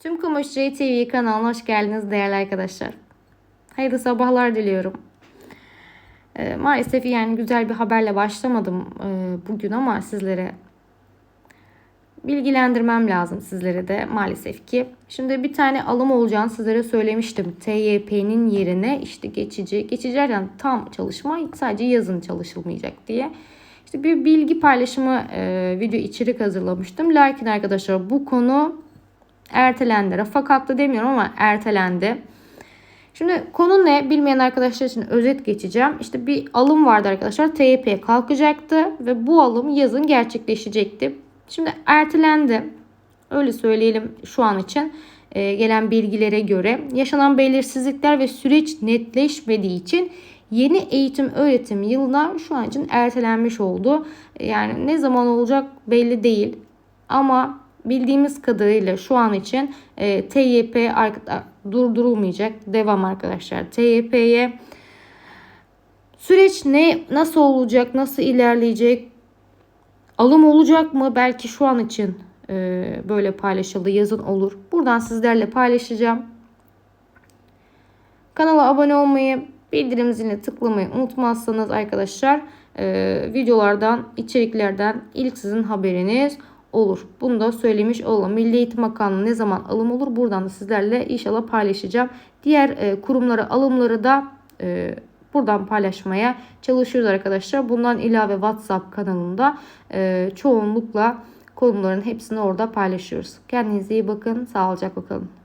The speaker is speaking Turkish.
Tüm Kumaş TV kanalına hoş geldiniz değerli arkadaşlar. Hayırlı sabahlar diliyorum. Ee, maalesef yani güzel bir haberle başlamadım e, bugün ama sizlere bilgilendirmem lazım sizlere de maalesef ki. Şimdi bir tane alım olacağını sizlere söylemiştim. TYP'nin yerine işte geçici, geçici yani tam çalışma sadece yazın çalışılmayacak diye. İşte bir bilgi paylaşımı e, video içerik hazırlamıştım. Lakin arkadaşlar bu konu ertelendi. Rafa kalktı demiyorum ama ertelendi. Şimdi konu ne bilmeyen arkadaşlar için özet geçeceğim. İşte bir alım vardı arkadaşlar. TYP kalkacaktı ve bu alım yazın gerçekleşecekti. Şimdi ertelendi. Öyle söyleyelim şu an için e, gelen bilgilere göre yaşanan belirsizlikler ve süreç netleşmediği için yeni eğitim öğretim yılına şu an için ertelenmiş oldu. Yani ne zaman olacak belli değil. Ama bildiğimiz kadarıyla şu an için e, TYP durdurulmayacak. Devam arkadaşlar. TYP'ye süreç ne nasıl olacak, nasıl ilerleyecek? Alım olacak mı? Belki şu an için e, böyle paylaşıldı. Yazın olur. Buradan sizlerle paylaşacağım. Kanala abone olmayı, bildirim zilini tıklamayı unutmazsanız arkadaşlar e, videolardan, içeriklerden ilk sizin haberiniz olur. Bunu da söylemiş olalım. Milli Eğitim Bakanlığı ne zaman alım olur? Buradan da sizlerle inşallah paylaşacağım. Diğer e, kurumlara alımları da e, buradan paylaşmaya çalışıyoruz arkadaşlar. Bundan ilave WhatsApp kanalında e, çoğunlukla konuların hepsini orada paylaşıyoruz. Kendinize iyi bakın. Sağlıcakla kalın.